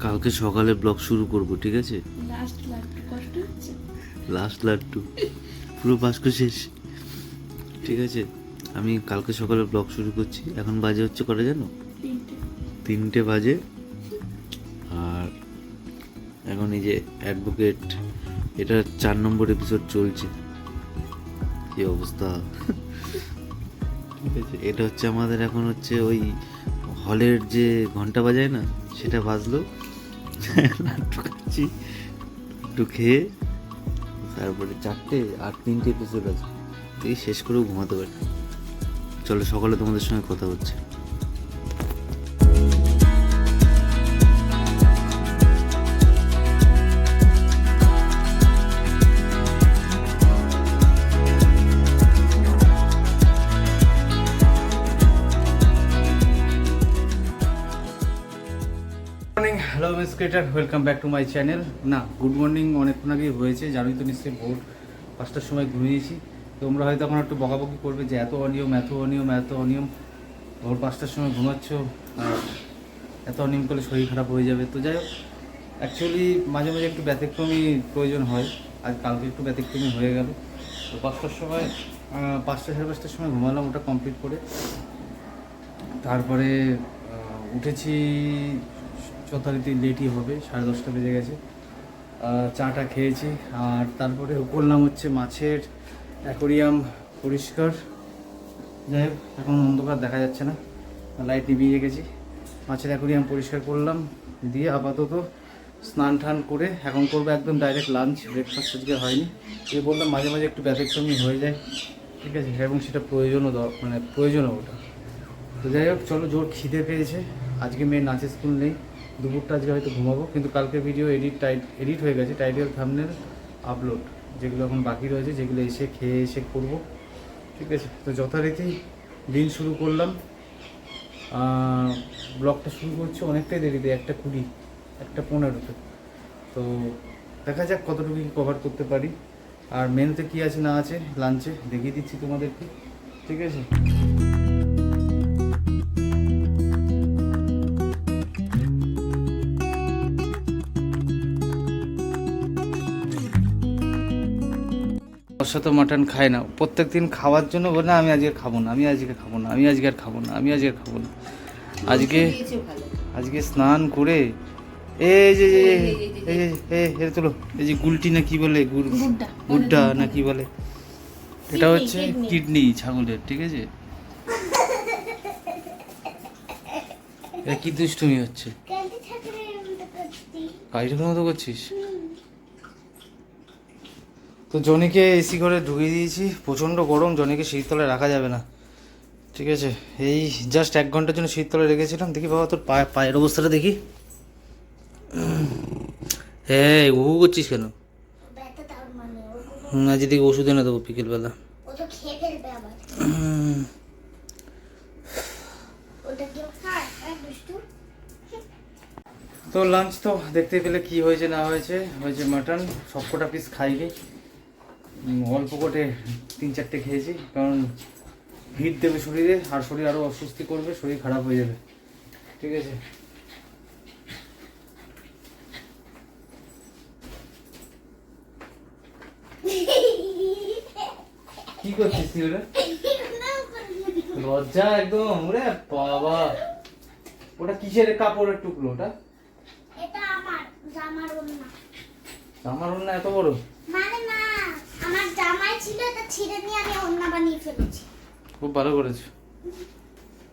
কালকে সকালে ব্লগ শুরু করব ঠিক আছে? লাস্ট লাস্ট কষ্ট হচ্ছে? লাস্ট লাড্ডু পুরো বাস্ক শেষ। ঠিক আছে? আমি কালকে সকালে ব্লগ শুরু করছি। এখন বাজে হচ্ছে কটা জানো? তিনটে। তিনটে বাজে। আর এখন এই যে অ্যাডভোকেট এটা চার নম্বর এপিসোড চলছে। কি অবস্থা? ঠিক আছে? এটা হচ্ছে আমাদের এখন হচ্ছে ওই হলের যে ঘণ্টা বাজায় না সেটা বাজলো। লাড্ডু খেয়ে, তারপরে চারটে আর তিনটে এপিসোড আছে। তুই শেষ করেও ঘুমাতে পারি। চলো, সকালে তোমাদের সঙ্গে কথা হচ্ছে। Creator welcome back to my channel না গুড মর্নিং অনেকক্ষণ আগেই হয়েছে, জানোই তো নিশ্চয়ই ভোর পাঁচটার সময় ঘুমিয়েছি। তোমরা হয়তো এখন একটু বকাবকি করবে যে এত অনিয়ম এত অনিয়ম এত অনিয়ম। ভোর পাঁচটার সময় ঘুমাচ্ছ এত অনিয়ম করলে শরীর খারাপ হয়ে যাবে। তো যাই হোক অ্যাকচুয়ালি মাঝে মাঝে একটু ব্যতিক্রমী প্রয়োজন হয়। আজ কালকে একটু ব্যতিক্রমী হয়ে গেল। তো পাঁচটার সময় পাঁচটা সাড়ে পাঁচটার সময় ঘুমালাম ওটা কমপ্লিট করে। তারপরে উঠেছি যথারীতি লেটই হবে, সাড়ে দশটা বেজে গেছে। চাটা খেয়েছি, আর তারপরে করলাম হচ্ছে মাছের অ্যাকোরিয়াম পরিষ্কার। যাই হোক, এখন অন্ধকার দেখা যাচ্ছে না, লাইট নিভিয়ে গেছি মাছের অ্যাকোরিয়াম পরিষ্কার করলাম, দিয়ে আপাতত স্নান টান করে এখন করব একদম ডাইরেক্ট লাঞ্চ ব্রেকফাস্ট আজকে হয়নি। এ বললাম মাঝে মাঝে একটু ব্যতিক্রমী হয়ে যায়, ঠিক আছে? এবং সেটা প্রয়োজনও মানে প্রয়োজনও ওটা। তো যাই হোক, চলো জোর খিদে পেয়েছে, আজকে মেয়ের নাচের স্কুল নেই। দুপুরটা আজকে হয়তো ঘুমাবো, কিন্তু কালকে ভিডিও এডিট টাইট এডিট হয়ে গেছে টাইটেল থামনেল আপলোড যেগুলো এখন বাকি রয়েছে, যেগুলো এসে খেয়ে এসে করব। ঠিক আছে, তো যথারীতি দিন শুরু করলাম। ব্লগটা শুরু করছে অনেকটাই দেরিতে, একটা কুড়ি, একটা পনেরোতে। তো দেখা যাক কতটুকু কভার করতে পারি। আর মেনুতে কী আছে না আছে লাঞ্চে দেখিয়ে দিচ্ছি তোমাদেরকে। ঠিক আছে? তো মাটন খায় না। প্রত্যেক দিন খাওয়ার জন্য বলে না আমি আজকে খাব না আমি আজকে খাব না আমি আজকে আর খাব না আমি আজকে আর খাব না। আজকে আজকে স্নান করে এই যে এই তোলো এই যে গুলটি না কি বলে গুড্ডা। গুড্ডা না কি বলে? এটা হচ্ছে কিডনি। ছাগলের ঠিক আছে? এটা কি দুষ্টুমি হচ্ছে? ঠাকুর মতো করছিস? তো জনিকে এসি ঘরে ঢুকিয়ে দিয়েছি প্রচণ্ড গরম জনিকে শীততলায় রাখা যাবে না। ঠিক আছে এই জাস্ট এক ঘণ্টার জন্য শীততলায় রেখেছিলাম দেখি বাবা তোর পায়ে পায়ের অবস্থাটা দেখি। হ্যাঁ উ করছিস কেন? হুম আজ দিকে ওষুধ এনে দেবো বিকেলবেলা। তো এই দুষ্টু। তো লাঞ্চ তো দেখতে পেলে কি হয়েছে না হয়েছে হয়েছে মাটন সবকটা পিস খাইনি। অল্প করে তিন চারটে খেয়েছি কারণ হিট দেবে শরীরে আর শরীর আরও অস্বস্তি করবে শরীর খারাপ হয়ে যাবে। ঠিক আছে? কি করছিস তুই ওরা লজ্জা একদম ওরে বাবা। ওটা কিসের কাপড়ের টুকরো ওটা? এটা আমার জামার ওড়না এত বড়? আমার জামাই ছিল এটা ছিঁড়ে নিয়ে আমি ওড়না বানিয়ে ফেলেছি। খুব ভালো করেছ।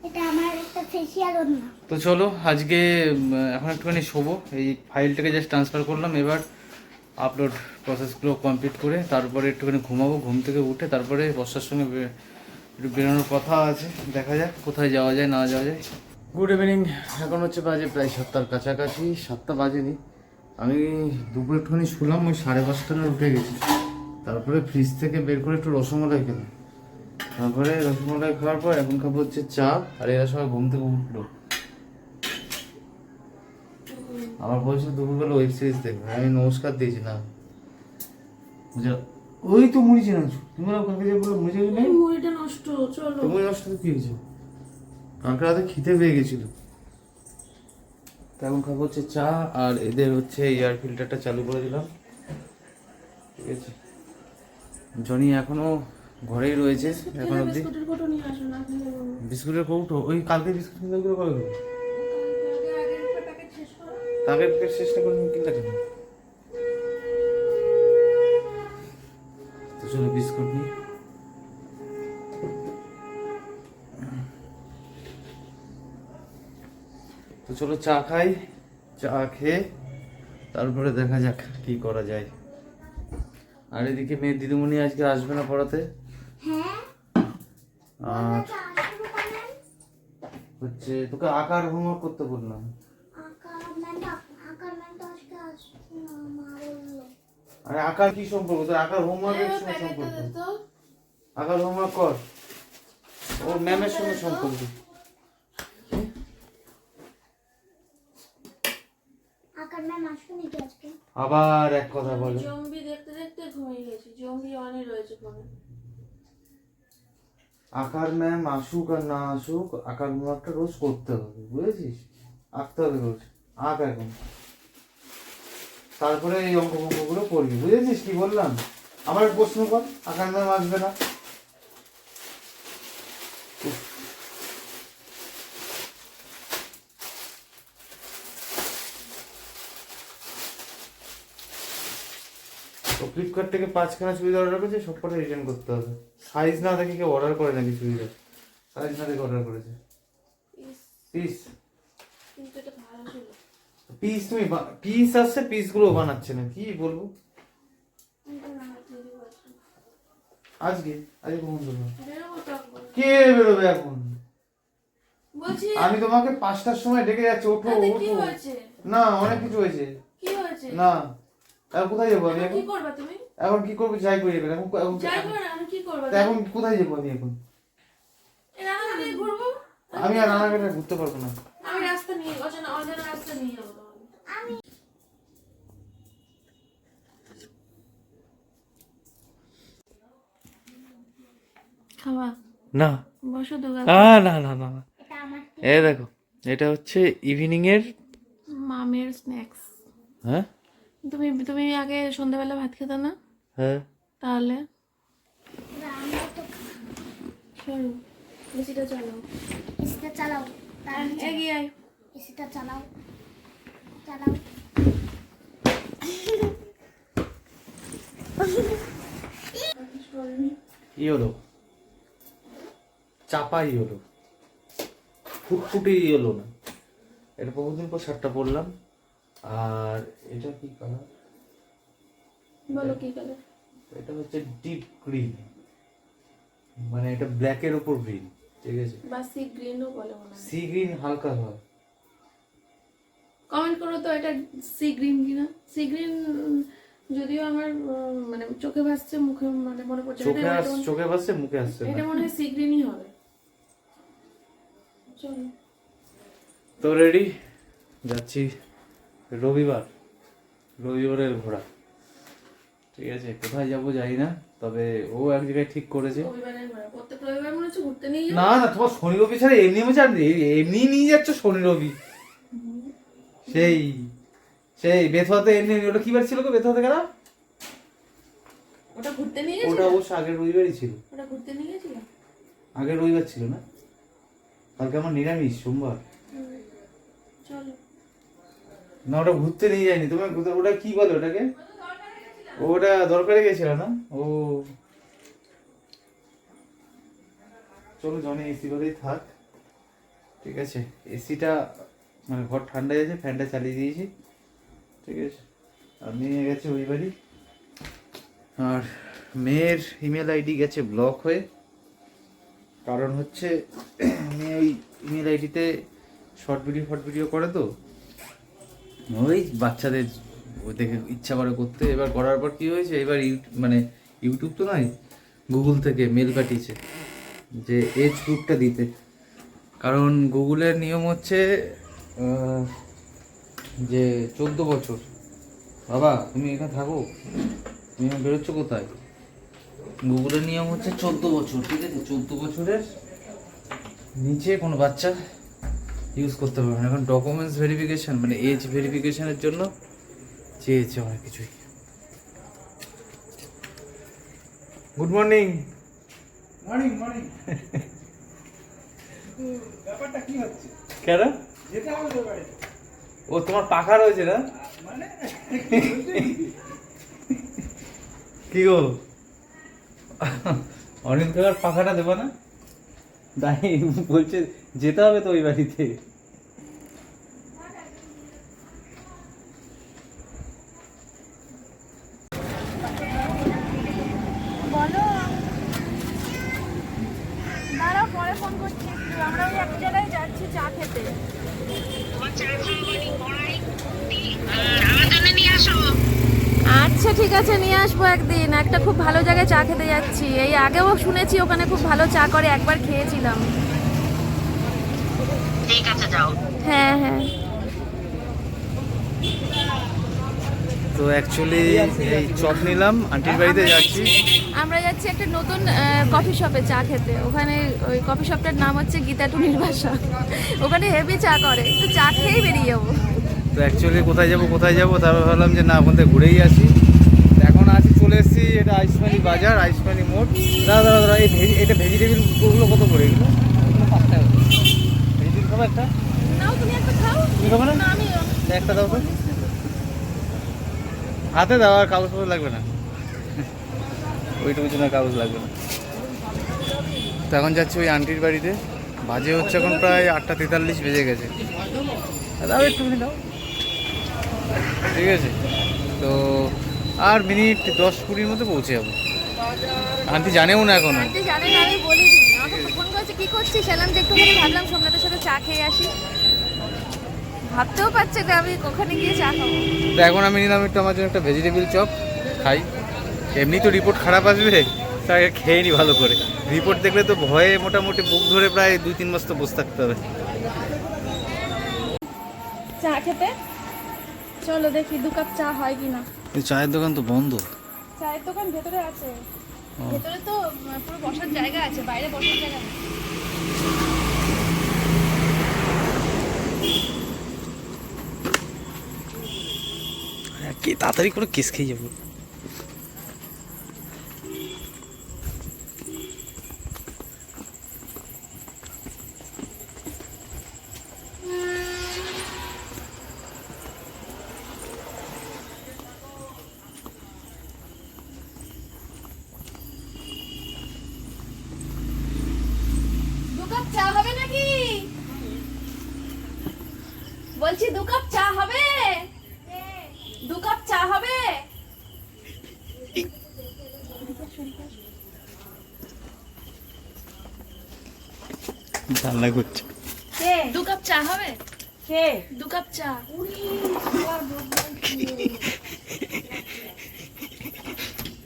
এটা আমার একটা ফেসিয়াল ওড়না। তো চলো আজকে এখন একটুখানি শোবো। এই ফাইলটাকে জাস্ট ট্রান্সফার করলাম এবার আপলোড প্রসেসগুলো কমপ্লিট করে তারপরে একটুখানি ঘুমাবো ঘুম থেকে উঠে তারপরে বর্ষার সঙ্গে একটু বেরোনোর কথা আছে দেখা যাক কোথায় যাওয়া যায় না যাওয়া যায়। গুড ইভিনিং এখন হচ্ছে বাজে প্রায় সাতটার কাছাকাছি সাতটা বাজেনি। আমি দুপুর একটুখানি শুলাম ওই সাড়ে পাঁচটা উঠে গেছি। তারপরে ফ্রিজ থেকে বের করে একটু রসমালাই খেলাম তারপরে রসমালাই খাওয়ার পর এখন খাব হচ্ছে চা আর এরা সবাই ঘুম থেকে উঠল। আমার বলছিল দুপুরবেলা ওয়েব সিরিজ দেখবে আমি নমস্কার দিয়েছি না। বুঝা ওই তো মুড়ি চেনাচ্ছ তুমি না কাকে যে বলে মুড়ি চেনাচ্ছ নেই? মুড়িটা নষ্ট চলো। তুমি নষ্ট কি হয়েছে? কালকে রাতে খিদে পেয়ে গেছিল। এখন খাব হচ্ছে চা আর এদের হচ্ছে এয়ার ফিল্টারটা চালু করে দিলাম। ঠিক আছে? জনি এখনও ঘরেই রয়েছে এখন অবধি। বিস্কুটের কোটো নিয়ে ওই কালকে বিস্কুট করে। করে দেবো তাকে চেষ্টা করে কিনতে কেন তো চলো বিস্কুট নিই। তো চলো চা খাই চা খেয়ে তারপরে দেখা যাক কি করা যায়। আর এদিকে মেয়ে দিদিমণি আজকে আসবে না পড়াতে? হ্যাঁ। আর আচ্ছা, তাহলে। হচ্ছে তোকে আকার হোমওয়ার্ক করতে বললাম। আঁকার ম্যামটা আঁকার ম্যামটা আজকে আসবে না মা বলল। আরে আকার কি সম্পর্ক? তোর আকার হোমওয়ার্কের এই সঙ্গে সম্পর্ক। আকার হোমওয়ার্ক কর। ও ম্যামের সঙ্গে সম্পর্ক। আবার এক কথা বলে। আকার ম্যাম আসুক আর না আসুক, আকার ম্যামটা রোজ করতে হবে, বুঝেছিস? আঁকতে হবে রোজ, আঁক এখন। তারপরে এই অঙ্ক ফঙ্কগুলো করবি, বুঝেছিস কি বললাম? আমার প্রশ্ন কর, আকার ম্যাম আসবে না? তো ফ্লিপকার্ট থেকে পাঁচখানা চুড়িদার অর্ডার করেছে সব কটা রিটার্ন করতে হবে। সাইজ না দেখে কেউ অর্ডার করে নাকি চুড়িদার সাইজ না দেখে অর্ডার করেছে? পিস পিস তুমি পিস আসছে পিসগুলো বানাচ্ছে না কি বলব? আজকে? আজকে কখন বেরোবো কে বেরোবে এখন? আমি তোমাকে পাঁচটার সময় ডেকে যাচ্ছি ওঠো ওঠো। না অনেক কিছু হয়েছে? না। এখন কোথায় যাব আমি এখন কি করবা তুমি? এখন কি করব? যাই করি এখন এখন যাই করো আমি কি করবা এখন কোথায় যাব আমি এখন? ঘুরবো? আমি আর রানাঘাটে ঘুরতে পারব না। আমি রাস্তা নিয়ে অজানা অজানা রাস্তা নিয়ে যাব। খাওয়া না। বসো দোকান না না না না। এ দেখো এটা হচ্ছে ইভিনিং এর মামের স্ন্যাক্স হ্যাঁ? তুমি তুমি আগে সন্ধ্যাবেলা ভাত খেতে না? হ্যাঁ। তাহলে? সরু। এসিটা চালাও। এসিটা চালাও তার এগিয়ে আয়। এসিটা চালাও চালাও। ই হলো চাপাই হলো ফুটফুটে ই হলো না। এটা বহুদিন পর শার্টটা পরলাম। আর এটা কি কালার বলো কি কালার এটা হচ্ছে ডিপ গ্রিন মানে এটা ব্ল্যাকের উপর গ্রিন ঠিক আছে? বা সি গ্রিনও বলে মনে হয়। সি গ্রিন হালকা হয়। কমেন্ট করো তো এটা সি গ্রিন কিনা? সি গ্রিন যদিও আমার মানে চোখে ভাসছে মুখে মানে মনে পড়ছে চোখে মনে- চোখে বাসছে মুখে আসছে এটা মনে হয় সি গ্রিনই হবে। চলো। তো রেডি যাচ্ছি। রবিবার রবিবারের ঘোরা ঠিক আছে কোথায় যাব জানি না তবে ও এক জায়গায় ঠিক করেছে। না না তোমার শনি রবি ছাড়া এমনি আমি এমনি নিয়ে যাচ্ছ শনি রবি। সেই সেই বেথুয়াতে এমনি ওটা কি বার ছিল গো বেথুয়াতে গেলাম? ওটা ঘুরতে নিয়ে ওটা অবশ্য আগের রবিবারই ছিল। ওটা ঘুরতে নিয়ে গেছিল? আগের রবিবার ছিল না? কালকে আমার নিরামিষ সোমবার। চলো। না, ওটা ঘুরতে নিয়ে যায়নি। কোথায়- ওটা কি বলে ওটাকে? ওটা দরকারে গেছিল না? ও। চলো জনে এসি করেই থাক। ঠিক আছে এসিটা মানে ঘর ঠান্ডা আছে ফ্যানটা চালিয়ে দিয়েছি। ঠিক আছে, আর মেয়ে গেছে ওই বাড়ি। আর মেয়ের ইমেল আইডি গেছে ব্লক হয়ে। কারণ হচ্ছে, মেয়ে ওই ইমেল আইডিতে শর্ট ভিডিও ফট ভিডিও করে তো। ওই বাচ্চাদের দেখে ইচ্ছা করে করতে। এবার করার পর কি হয়েছে? এবার মানে ইউটিউব তো নয়, গুগল থেকে মেল পাঠিয়েছে যে এজ গ্রুপটা দিতে। কারণ গুগলের নিয়ম হচ্ছে যে চোদ্দ বছর। বাবা, তুমি এখানে থাকো। তুমি এখন বেরোচ্ছ কোথায়? গুগলের নিয়ম হচ্ছে চোদ্দ বছর, ঠিক আছে? চোদ্দ বছরের নিচে কোনো বাচ্চা ইউজ করতে পারবে না। এখন ডকুমেন্টস ভেরিফিকেশান মানে এজ ভেরিফিকেশানের জন্য চেয়েছে অনেক কিছুই। গুড মর্নিং মর্নিং মর্নিং ব্যাপারটা কি হচ্ছে? কেন? ও তোমার পাখা রয়েছে না? কি গো? অনিল কাকার পাখাটা দেবো না? তাই বলছে যেতে হবে তো ওই বাড়িতে। আচ্ছা ঠিক আছে, নিয়ে আসব একদিন। একটা খুব ভালো জায়গায় চা খেতে যাচ্ছি। এই আগেও শুনেছি ওখানে খুব ভালো চা করে, একবার খেয়েছিলাম। হ্যাঁ হ্যাঁ। তো অ্যাকচুয়ালি এই চপ নিলাম আন্টির বাড়িতে যাচ্ছি। আমরা যাচ্ছি একটা নতুন কফি শপে চা খেতে। ওখানে ওই কফি শপটার নাম হচ্ছে গীতা টুনির বাসা। ওখানে হেভি চা করে। তো চা খেয়েই বেরিয়ে যাব। তো অ্যাকচুয়ালি কোথায় যাব কোথায় যাব তারপর ভাবলাম যে না ওখান থেকে ঘুরেই আসি। তো এখন আছি চলে এসেছি এটা আইসমানি বাজার আইসমানি মোড়। দাদা দাদা দাদা এই ভেজি এটা ভেজিটেবিল ওগুলো কত করে এগুলো? পাঁচ টাকা ভেজিটেবিল খাব একটা? একটা না না দাও তো। হাতে দাও আর কাগজ পত্র লাগবে না। ওইটুকু জন্য কাগজ লাগবে না। তো এখন যাচ্ছি ওই আন্টির বাড়িতে। বাজে হচ্ছে এখন প্রায় আটটা তেতাল্লিশ বেজে গেছে। দাও একটুখানি দাও। ঠিক আছে। তো আর মিনিট দশ কুড়ির মধ্যে পৌঁছে যাব। আন্টি জানেও না এখনও। আন্টি জানেন আমি আমাকে ফোন করেছে কি করছিস? ভাবলাম সোমনাথের সাথে চা খেয়ে আসি। ভাবতেও পারছে যে আমি ওখানে গিয়ে চা খাব। তো এখন আমি নিলাম একটু আমার জন্য একটা ভেজিটেবিল চপ খাই। এমনি তো রিপোর্ট খারাপ আসবে তাই খেয়ে নি ভালো করে। রিপোর্ট দেখলে তো ভয়ে মোটামুটি বুক ধরে প্রায় দুই তিন মাস তো বসে থাকতে হবে। চা খেতে? চলো দেখি দু কাপ চা হয় কিনা। এই চায়ের দোকান তো বন্ধ। চায়ের দোকান ভেতরে আছে। ভেতরে তো পুরো বসার জায়গা আছে বাইরে বসার জায়গা নেই। কি তাড়াতাড়ি করে কেস খেয়ে যাব দু কাপ চা হবে নাকি বলছি দু কাপ চা হবে দু কাপ চা হবে জানলা করছে। দু কাপ চা হবে? কে? দু কাপ চা।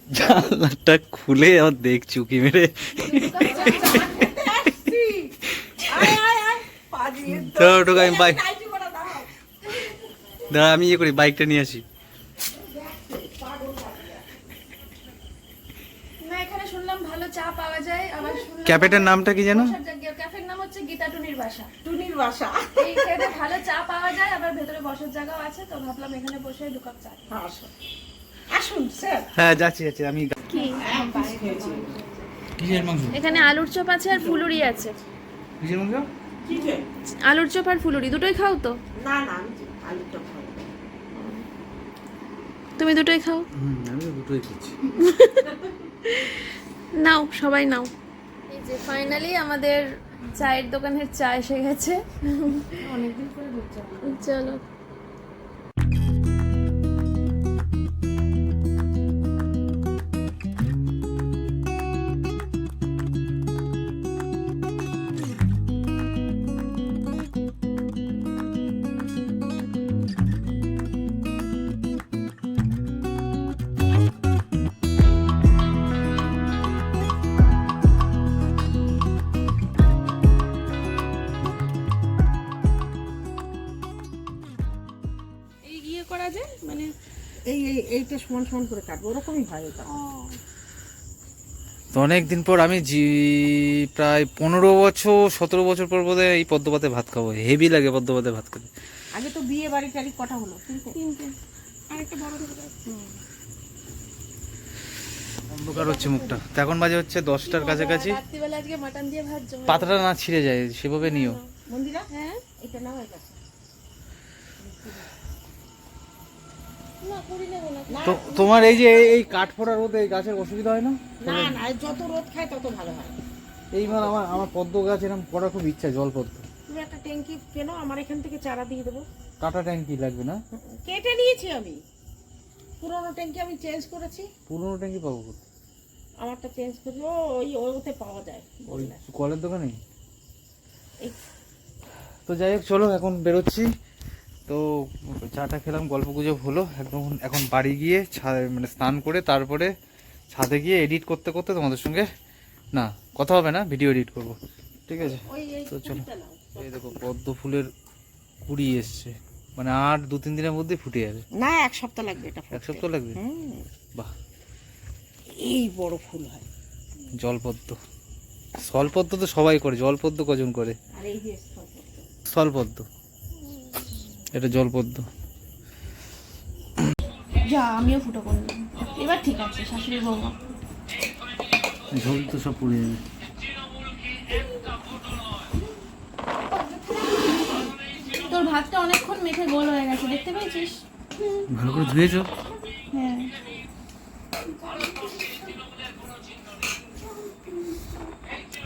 জানলাটা খুলে আবার দেখ চুকি মেরে। চলো আমি বাইক দাঁড়া আমি ইয়ে করি বাইকটা নিয়ে আসি। না এখানে শুনলাম ভালো চা পাওয়া যায় আবার শুনলাম ক্যাফেটার নামটা কি জানো বসার জায়গা- ক্যাফের নাম হচ্ছে গীতা টুনির বাসা টুনির বাসা এই খেতে ভালো চা পাওয়া যায় আবার ভেতরে বসার জায়গাও আছে তো ভাবলাম এখানে বসে দু কাপ চা খাই। আসুন আসুন স্যার। হ্যাঁ যাচ্ছি যাচ্ছি আমি কি? কিসের মাংস? এখানে আলুর চপ আছে আর ফুলুরি আছে। কিসের মাংস? আলুর চপ আর ফুলুরি দুটোই খাও তো? না না আমি আলুটা খাব তুমি দুটোই খাও? আমি দুটোই করছি নাও সবাই নাও। এই যে ফাইনালি আমাদের চায়ের দোকানের চা এসে গেছে। অনেকদিন পরে চলো। এইটা সমান সমান করে কাটবো ওরকমই হয় এটা। তো অনেক দিন পর আমি জি প্রায় পনেরো বছর সতেরো বছর পর বোধ এই পদ্মপাতে ভাত খাব। হেভি লাগে পদ্মপাতে ভাত খেতে। আগে তো বিয়ে বাড়ি টাড়ি কটা হলো? অন্ধকার হচ্ছে মুখটা। এখন বাজে হচ্ছে দশটার কাছাকাছি। রাত্রিবেলা আজকে মাটন দিয়ে ভাত জমে পাতাটা না ছিঁড়ে যায় সেভাবে নিও। মন্দিরা? হ্যাঁ। এটা না তো তোমার এই যে এই- কাঠ ফোড়া রোদ এই গাছের অসুবিধা হয় না? না না যত রোদ খায় তত ভালো হয়। এই মানে আমার আমার পদ্ম গাছ এরকম করার খুব ইচ্ছা জল পদ্ম। তুমি একটা ট্যাঙ্কি কেন আমার এখান থেকে চারা দিয়ে দেবো। কাটা ট্যাঙ্কি লাগবে না? কেটে নিয়েছি আমি। পুরোনো ট্যাঙ্কি আমি চেঞ্জ করেছি। পুরোনো ট্যাঙ্কি পাবো কোথায়? আমারটা চেঞ্জ করব ওই ওতে পাওয়া যায়। ওই কলের দোকানে এই- তো যাই হোক চলো এখন বেরোচ্ছি। তো চাটা খেলাম গল্প গুজব হলো। একদম এখন বাড়ি গিয়ে মানে স্নান করে তারপরে ছাদে গিয়ে এডিট করতে করতে তোমাদের সঙ্গে না কথা হবে না ভিডিও এডিট করব। ঠিক আছে? তো চলো। এই দেখো পদ্ম ফুলের কুড়ি এসছে। মানে আর দু তিন দিনের মধ্যেই ফুটে যাবে। না এক সপ্তাহ লাগবে এটা এক সপ্তাহ লাগবে? হুম, বাহ। এই বড় ফুল হয়। জলপদ্ম। স্থলপদ্ম তো সবাই করে জলপদ্ম কজন করে? আর এই যে স্থলপদ্ম। এটা জলপদ্ম। যা আমিও ফুটো করলাম এবার ঠিক আছে শাশুড়ি বৌমা। ঝোল তো সব পুড়ে যাবে তোর ভাতটা অনেকক্ষণ মেখে গোল হয়ে গেছে দেখতে পেয়েছিস? ভালো করে ধুয়েছো? হ্যাঁ।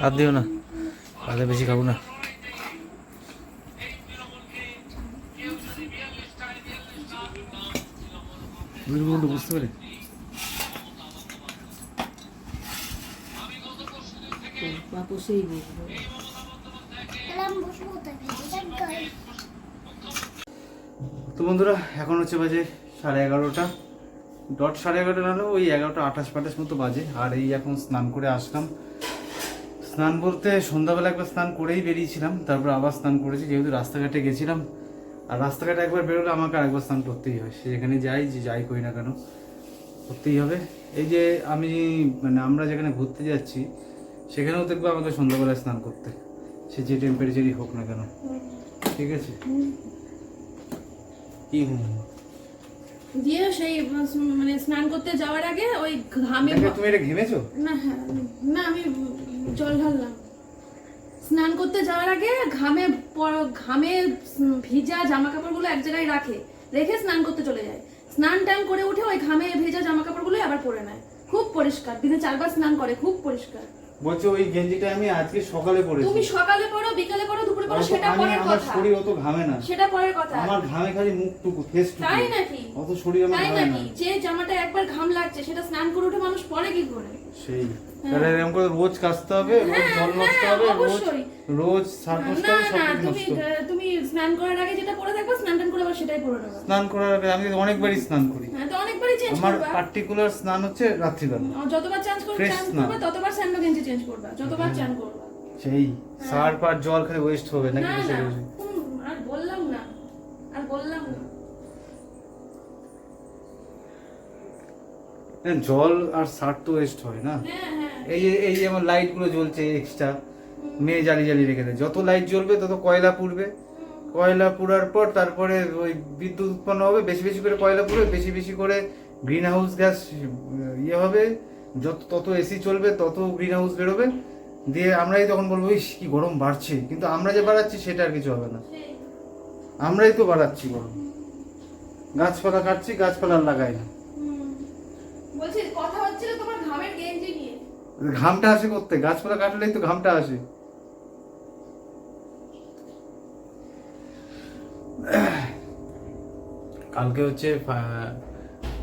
আর দিও না আদা বেশি খাব না। বুঝতে পারি বুঝব তো বন্ধুরা এখন হচ্ছে বাজে সাড়ে এগারোটা। ডট সাড়ে এগারোটা না হলেও ওই এগারোটা আঠাশ পাঠাশ মতো বাজে। আর এই এখন স্নান করে আসলাম। স্নান বলতে সন্ধ্যাবেলা একবার স্নান করেই বেরিয়েছিলাম তারপর আবার স্নান করেছি যেহেতু রাস্তাঘাটে গেছিলাম। আর রাস্তাঘাটে একবার বেরোলে আমাকে আরেকবার স্নান করতেই হয়। সে যেখানে যাই যে যাই করি না কেন করতেই হবে। এই যে আমি মানে আমরা যেখানে ঘুরতে যাচ্ছি সেখানেও দেখব আমাকে সন্ধ্যাবেলায় স্নান করতে। সে যে টেম্পারেচারই হোক না কেন। ঠিক আছে? কি হুম হুম? দিয়ে সেই মানে স্নান করতে যাওয়ার আগে ওই ঘামে তুমি এটা ঘেমেছো? না হ্যাঁ না আমি জল ঢাললাম। স্নান করতে যাওয়ার আগে ঘামে ঘামে ভিজা জামা কাপড়গুলো এক জায়গায় রাখে রেখে স্নান করতে চলে যায়। স্নান টান করে উঠে ওই ঘামে ভেজা জামা কাপড়গুলো আবার পরে নেয়। খুব পরিষ্কার দিনে চারবার স্নান করে খুব পরিষ্কার। বলছে ওই গেঞ্জিটা আমি আজকে সকালে পরেছি। তুমি সকালে পড়ো বিকালে পড়ো দুপুরে অত- সেটা পরের আমার কথা। শরীর অত ঘামে না। সেটা পরের কথা। আমার ঘামে খালি মুখটুকু ফেসটুকু তাই নাকি? অত শরীর আমার ঘামে না। যে জামাটা একবার ঘাম লাগছে সেটা স্নান করে উঠে মানুষ পরে কি করে? সেই। তাহলে এরকম করে রোজ কাচতে হবে রোজ হ্যাঁ, জল নষ্ট হ্যাঁ, হবে রোজ রোজ সার নষ্ট হবে সব তুমি নষ্ট তুমি স্নান করার আগে যেটা পরে থাকবে স্নান টান করে আবার সেটাই পরে নেবে। স্নান করার আগে আমি অনেকবারই স্নান করি। হ্যাঁ তো অনেকবারই চেঞ্জ আমার পার্টিকুলার স্নান হচ্ছে রাত্রিবেলা। আর যতবার চান্স করবে না। করবে ততবার স্যান্ডো গেঞ্জি চেঞ্জ করবা যতবার চান করবা। সেই সার পার জল খালি ওয়েস্ট হবে নাকি না আর বললাম না আর বললাম না। হ্যাঁ, জল আর সার তো ওয়েস্ট হয় না। হ্যাঁ হ্যাঁ এই যে, এই যেমন লাইটগুলো জ্বলছে এক্সট্রা মেয়ে জ্বালি জ্বালি রেখে দেয়। যত লাইট জ্বলবে, তত কয়লা পুড়বে। কয়লা পুড়ার পর তারপরে ওই বিদ্যুৎ উৎপন্ন হবে, বেশি বেশি করে কয়লা পুড়বে, বেশি বেশি করে গ্রিন হাউস গ্যাস ইয়ে হবে। যত, তত এসি চলবে, তত গ্রিন হাউস বেরোবে। দিয়ে আমরাই তখন বলব, ইস, কি গরম বাড়ছে। কিন্তু আমরা যে বাড়াচ্ছি, সেটা আর কিছু হবে না। আমরাই তো বাড়াচ্ছি গরম। গাছপালা কাটছি, গাছপালা লাগাই না। বলছি, কথা হচ্ছিল তোমার ঘামের গেঞ্জি ঘামটা আসে করতে? গাছপালা কাটলেই তো ঘামটা আসে। কালকে হচ্ছে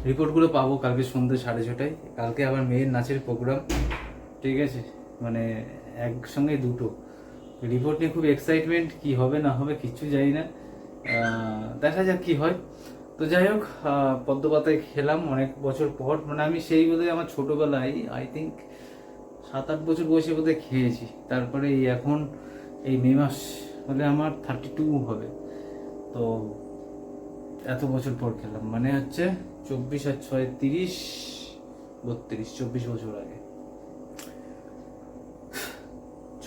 রিপোর্টগুলো পাবো কালকে সন্ধ্যে সাড়ে ছটায়। কালকে আবার মেয়ের নাচের প্রোগ্রাম ঠিক আছে? মানে একসঙ্গে দুটো। রিপোর্ট নিয়ে খুব এক্সাইটমেন্ট কি হবে না হবে কিচ্ছু জানি না। দেখা যাক কি হয়। তো যাই হোক পদ্মপাতায় খেলাম অনেক বছর পর। মানে আমি সেই বোধহয় আমার ছোটবেলায় আই থিঙ্ক সাত আট বছর বয়সে বোধহয় খেয়েছি। তারপরে এখন এই মে মাস হলে আমার থার্টি টু হবে। তো এত বছর পর খেলাম। মানে হচ্ছে চব্বিশ আর ছয় তিরিশ, বত্রিশ, চব্বিশ বছর আগে।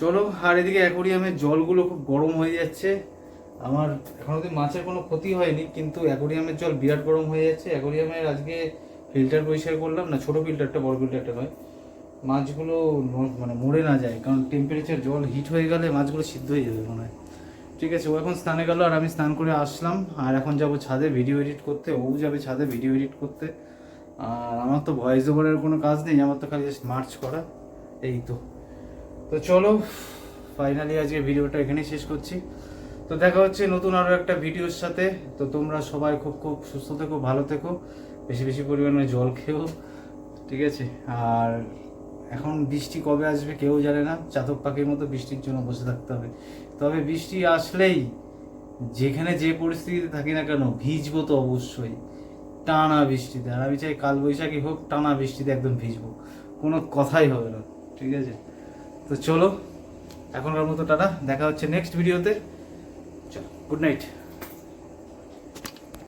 চলো, আর এদিকে অ্যাকোরিয়ামের জলগুলো খুব গরম হয়ে যাচ্ছে। আমার এখন অব্দি মাছের কোনো ক্ষতি হয়নি, কিন্তু অ্যাকোরিয়ামের জল বিরাট গরম হয়ে যাচ্ছে। অ্যাকোরিয়ামের আজকে ফিল্টার পরিষ্কার করলাম। না, ছোট ফিল্টারটা বড় ফিল্টারটা নয়। মাছগুলো মানে মরে না যায়, কারণ টেম্পারেচার জল হিট হয়ে গেলে মাছগুলো সিদ্ধ হয়ে যাবে মনে হয়। ঠিক আছে, ও এখন স্নানে গেল আর আমি স্নান করে আসলাম। আর এখন যাব ছাদে ভিডিও এডিট করতে, ও যাবে ছাদে ভিডিও এডিট করতে। আর আমার তো ভয়েস ওভারের কোনো কাজ নেই, আমার তো খালি জাস্ট মার্চ করা, এই তো। তো চলো ফাইনালি আজকে ভিডিওটা এখানেই শেষ করছি। তো দেখা হচ্ছে নতুন আরও একটা ভিডিওর সাথে। তো তোমরা সবাই খুব খুব সুস্থ থেকো, ভালো থেকো। বেশি বেশি পরিমাণে জল খেও, ঠিক আছে। আর এখন বৃষ্টি কবে আসবে কেউ জানে না। চাতক পাখির মতো বৃষ্টির জন্য বসে থাকতে হবে। তবে বৃষ্টি আসলেই যেখানে যে পরিস্থিতিতে থাকি না কেন ভিজবো তো অবশ্যই। টানা বৃষ্টিতে। আর আমি চাই কালবৈশাখী হোক, টানা বৃষ্টিতে একদম ভিজবো। কোনো কথাই হবে না। ঠিক আছে? তো চলো, এখনকার মতো টাটা। দেখা হচ্ছে নেক্সট ভিডিওতে চলো গুড নাইট